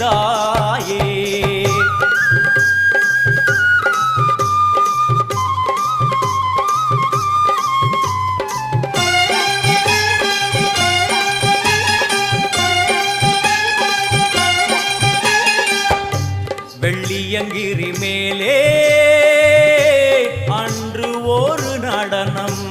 பெருகுதாயே வெள்ளியங்கிரி மேலே அன்று ஒரு நடனம்.